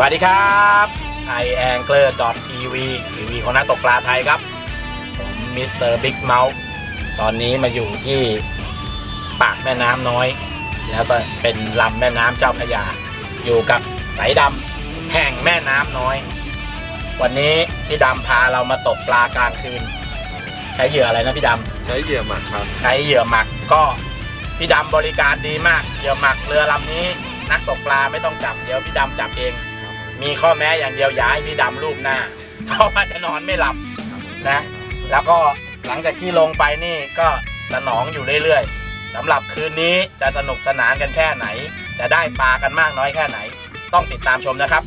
วัสดีครับไทยแองเกอร์ทีวีทีวีของนักตกปลาไทยครับ ผมมิสเตอร์บิ๊กเมาส์ตอนนี้มาอยู่ที่ปากแม่น้ำน้อย แล้วก็เป็นลำแม่น้ำเจ้าพระยา อยู่กับไสดำแห่งแม่น้ำน้อย วันนี้พี่ดำพาเรามาตกปลากลางคืน ใช้เหยื่ออะไรนะพี่ดำใช้เหยื่อหมักครับ ใช้เหยื่อหมักก็พี่ดำบริการดีมากเหยื่อหมักเรือลำนี้นักตกปลาไม่ต้องจับเดี๋ยวพี่ดำจับเอง มีข้อแม้อย่างเดียวอย่าให้พี่ดำรูปหน้า เพราะว่าจะนอนไม่หลับนะ แล้วก็หลังจากที่ลงไปนี่ก็สนองอยู่เรื่อยๆสำหรับคืนนี้จะสนุกสนานกันแค่ไหน จะได้ปลากันมากน้อยแค่ไหน ต้องติดตามชมนะครับ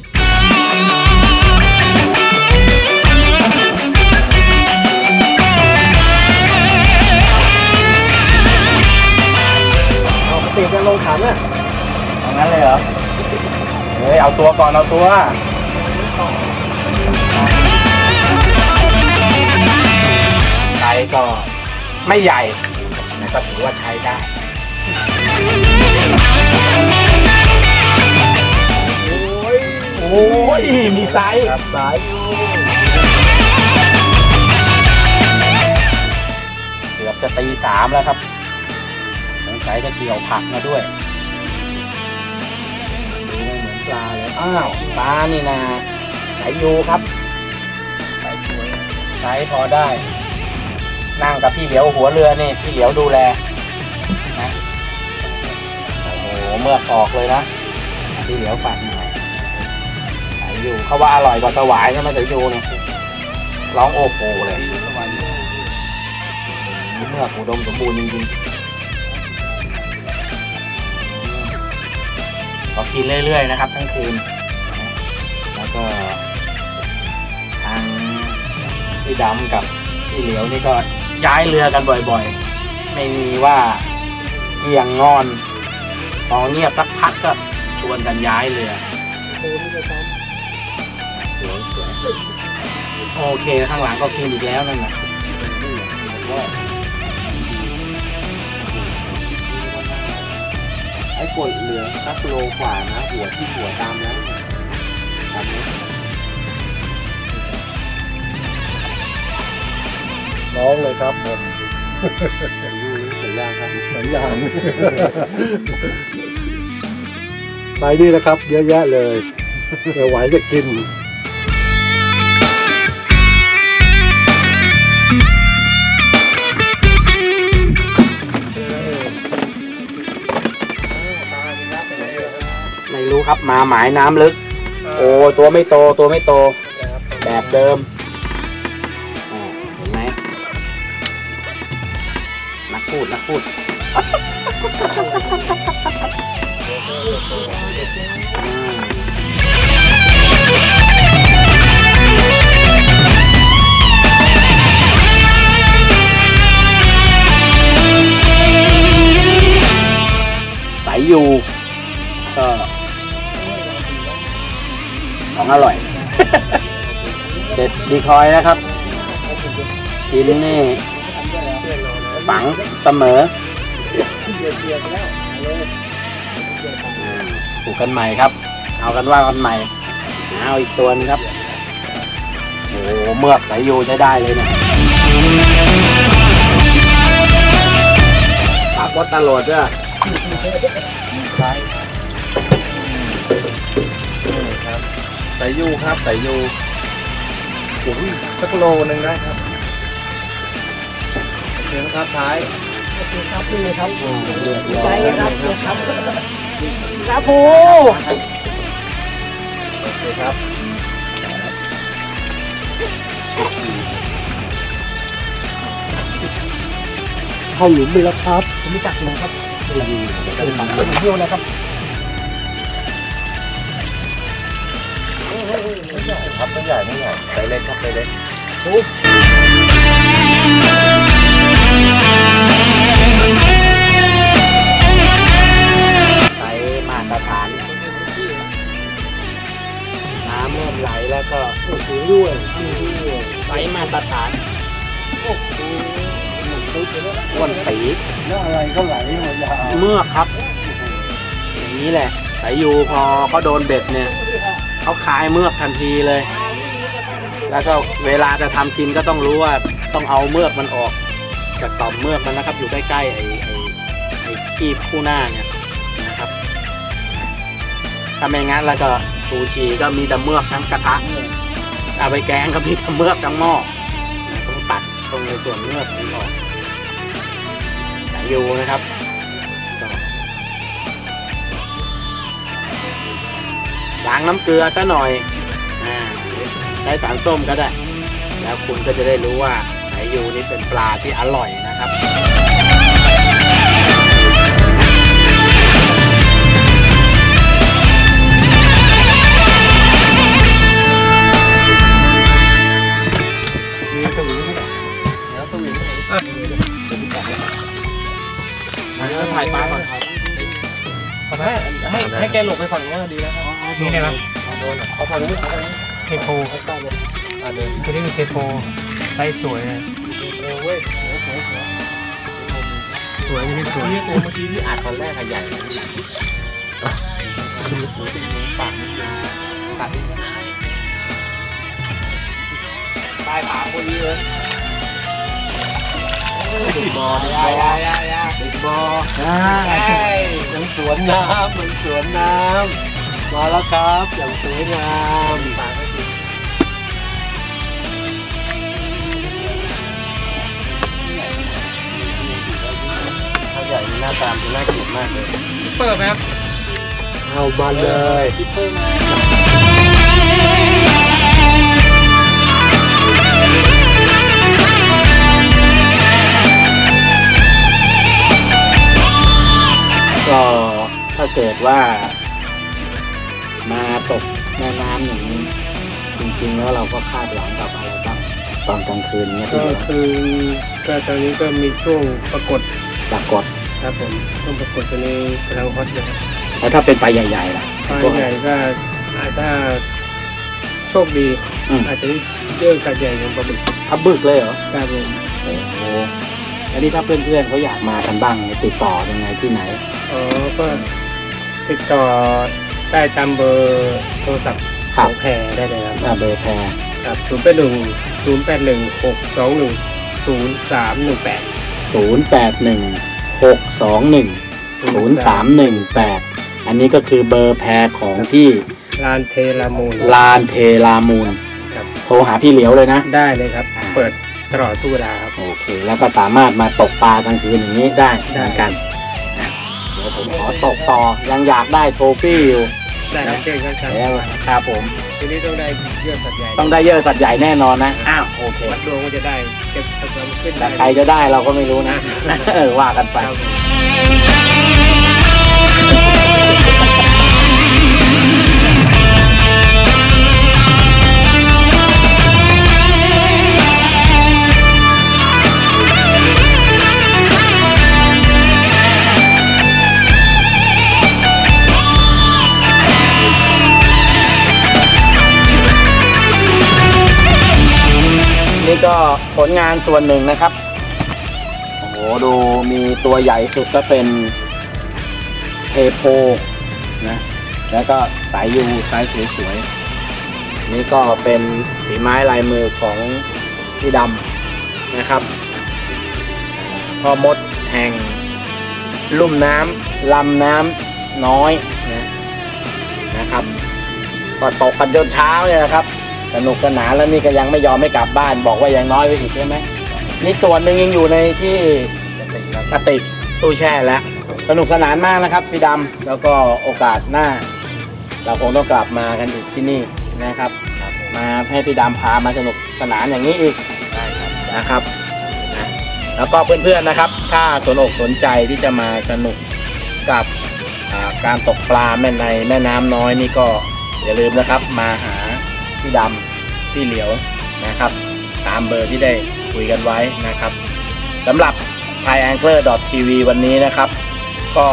เอาปติกันลงขันอะเอางั้นเลยเหรอ เฮ้ยเอาตัวก่อนเอาตัวไซส์ก็ไม่ใหญ่แต่ก็ถือว่าใช้ได้โอ้ยโอ้ยมีไซส์ครับสายอยู่เกือบจะตีสามแล้วครับสงสัยจะเกี่ยวผักมาด้วย ปลาเลยอ้าวปลานี่นาสายยูครับสายสวยสายพอได้ นั่งกับพี่เหลียวหัวเรือนี่พี่เหลียวดูแลนะโอ้โหเมื่อกออกเลยนะพี่เหลียวฝากหน่อยสายยูเขาว่าอร่อยกว่าสวายใช่ไหมสายยูเนี่ยร้องโอ้โหเลยเมื่อกอุดมสมบูรณ์จริงๆ ก็กินเรื่อยๆนะครับทั้งคืนแล้วก็ทางพี่ดำกับพี่เหลียวนี่ก็ย้ายเรือกันบ่อยๆ ไม่มีว่าเกี่ยงงอนพอเงียบสักพักก็ชวนกันย้ายเรือโอ้ไม่ได้ทสวยสวยโอเคข้างหลังก็กินอีกแล้วนั่นน่ะ ไอ้กดเหลือสักโลกว่านะ หัวที่หัวตามแล้วตามนี้น้องเลยครับผมยูนี่สัญญาครับสัญญาไปนี่นะครับ เยอะแยะเลยเดี๋ยวไหวจะกิน ครับมาหมายน้ำลึก โอ้ตัวไม่โตตัวไม่โต แบบเดิมอ่าเห็นไหมนักพูดนักพูด องอร่อย เด็ดดีคอยนะครับ กินนี่ฝังเสมออ่าปลูกกันใหม่ครับ เอากันว่ากันใหม่ เอาอีกตัวหนึงครับ โอ้โหเมือกสายยูใช้ได้เลยเนี่ยปากวัดตลอดจ้ะ ใส่ยูครับใส่ยูโอ้ยสักโลหนึ่งได้ครับโอเคนะครับท้ายครับนี่ครับเรียบร้อใช่ยครับครับครับผูโอเคครับเข้าหลุมไปแล้วครับผมไม่จักเลยครับเป็นอะไรเป็นฝังเป็นเที่ยวนะครับ ครับไม่ใหญ่ไม่ใหญ่ใส่เล็กครับใส่เล็กใช้มาตรฐาน น้ำเริ่มไหลแล้วก็โอ้โหด้วยนี่ด้วยใช้มาตรฐานโอ้โหมันตึ๊ดเลยนะอ้วนปีแล้วอะไรก็ไหลหมายาเมื่อครับ อย่างนี้แหละสายยูพอเขาโดนเบ็ดเนี่ย เขาคายเมือกทันทีเลย แล้วก็เวลาจะทำกินก็ต้องรู้ว่าต้องเอาเมือกมันออกจากต่อมเมือกมันนะครับ อยู่ใกล้ๆไอ้ไอ้ไอ้ขี้คู่หน้าเนี่ยนะครับถ้าไม่งั้นแล้วก็ซูชิก็มีแต่เมือกทั้งกระทะเอาไปแกงก็มีแต่เมือกทั้งหม้อต้องตัดตรงในส่วนเมือกนี้ออกสายยูนะครับางน้ำเกลือซะหน่อยอใช้สารส้มก็ได้ แล้วคุณก็จะได้รู้ว่าสายยูนี่เป็นปลาที่อร่อยนะครับ ห้ให้แกหลบไปฝั่งนู้นดีนะครับนี่ไงครับเอาฝั่งนี้เอาฝั่งนี้เทโพเอาต่อเลยอ่าเดินตัวนี้คือเทโพไซส์สวยเลยเร็วเว้ยสวยสวยสวยสวยไม่ใช่สวยนี่ตัวเมื่อกี้ที่อัดตอนแรกอะใหญ่ปากตัดปลายปากคนนี้เลยติดบอลยายายายา ติดบอลยังสวนน้ำเหมันสวนน้ำมาแล้วครับอย่างสวยงามปากไม่ติดข้าวใหญ่นี่หน้าตามน่าเกลียดมากเลยเปิดไหมครับเอามาเลยก็ เกิดว่า มาตกแม่น้ำอย่างนี้จริงๆแล้วเราก็คาดหวังกับอะไรบ้างตอนกลางคืนเนี่ยก็ที่คือก็ตอนนี้ก็มีช่วงปรากฏปรากฏครับผมช่วงปรากฏตัวนี้กำลังฮอตนะครับแล้วถ้าเป็นปลาใหญ่ๆล่ะปลาใหญ่ก็อาจถ้าโชคดีอืมอาจจะได้เยอะกับใหญ่อย่างปลาบึกทับบึกเลยเหรอครับผมโอ้โหอันนี้ถ้าเพื่อนๆเขาอยากมากันบ้างติดต่อยังไงที่ไหนอ๋อก็ ติดต่อได้ตามเบอร์โทรศัพท์คขรัอบงแพรได้เลยครับอ่าเบอร์แพรครับศูนย์แปดหนึ่งศูนย์แปดหนึ่งหกสองหนึ่งศูนย์สามหนึ่งแปดศูนย์แปดหนึ่งหกสองหนึ่งศูนย์สามหนึ่งแปดอันนี้ก็คือเบอร์แพรของที่ลานเทลามูลลานเทลามูลครับโทรหาพี่เหลียวเลยนะ ได้เลยครับอ่าเปิดตลอดทุกเวลาครับ โอเค แล้วก็สามารถมาตกปลากลางคืนอย่างนี้ได้ได้เหมือนกันนะเดี๋ยวผมขอตกต่อยังอยากได้โทฟี่อยู่ได้ครับเก่งครับครับแล้วครับผมทีนี้ต้องได้เยอะสัตว์ใหญ่ต้องได้เยอะสัตว์ใหญ่แน่นอนนะอ้าวโอเควัดดวงว่าจะได้เก็บสัตว์มันขึ้นแต่ใครจะได้เราก็ไม่รู้นะเออว่ากันไป ผลงานส่วนหนึ่งนะครับ โอ้โห ดูมีตัวใหญ่สุดก็เป็นเทโพนะ แล้วก็สายยูไซส์สวยๆ นี่ก็เป็นฝีไม้ลายมือของพี่ดำนะครับ พ่อมดแห่งลุ่มน้ำลำน้ำน้อยนะนะครับ ก็ตกกันจนเช้าเนี่ยนะครับ สนุกสนานแล้วนี่ก็ยังไม่ยอมไม่กลับบ้าน บอกว่ายังน้อยไปอีกใช่ไหมนี่ส่วนหนึ่งยังอยู่ในที่กระติกตู้แช่แล้ว สนุกสนานมากนะครับพี่ดำแล้วก็โอกาสหน้า เราคงต้องกลับมากันอีกที่นี่นะครับ มาให้พี่ดำพามาสนุกสนานอย่างนี้อีกนะครับนะแล้วก็เพื่อนๆนะครับ ถ้าสนอกสนใจที่จะมาสนุกกับการตกปลาแม่ในแม่น้ำน้อยนี่ก็อย่าลืมนะครับมาหา พี่ดำพี่เหลียวนะครับ ตามเบอร์ที่ได้คุยกันไว้นะครับสำหรับ thaiangler.tv วันนี้นะครับ ก็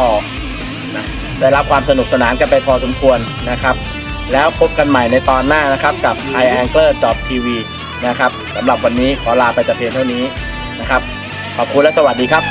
นะได้รับความสนุกสนานกันไปพอสมควรนะครับ แล้วพบกันใหม่ในตอนหน้านะครับกับ thaiangler.tv นะครับสำหรับวันนี้ขอลาไปแต่เพียงเท่านี้นะครับ ขอบคุณและสวัสดีครับ